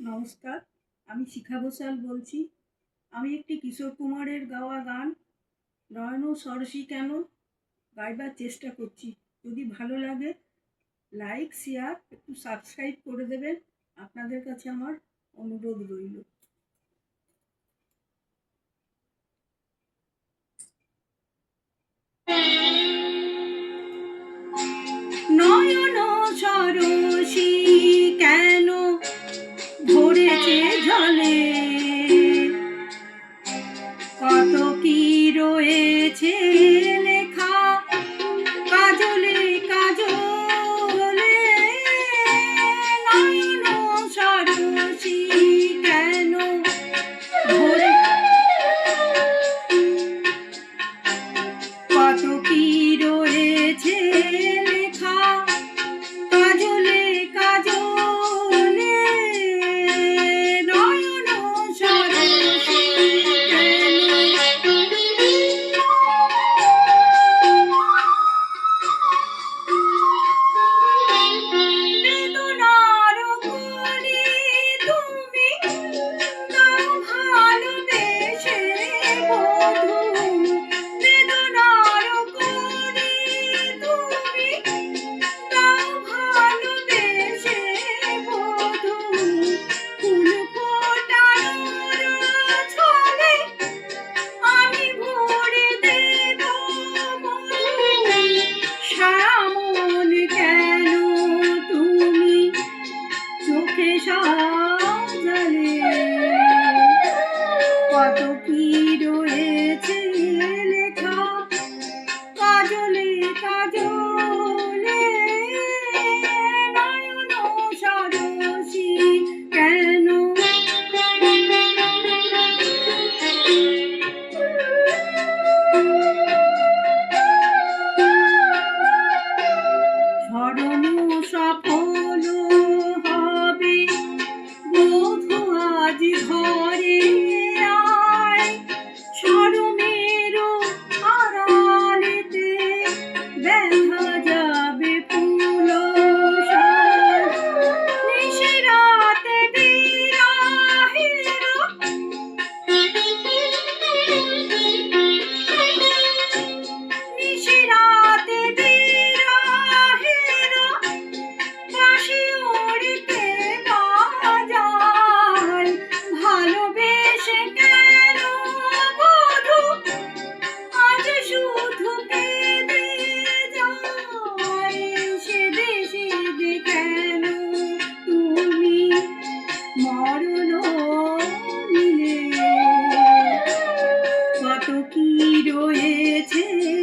নমস্কার, আমি শিখা ঘোষাল বলছি। আমি একটি কিশোর কুমারের গাওয়া গান, নয়ন সরসী কেন? গাইবার চেষ্টা করছি। যদি ভালো লাগে লাইক শেয়ার একটু সাবস্ক্রাইব করে দেবেন। আপনাদের কাছে আমার অনুরোধ রইল। Stop. Mm-hmm.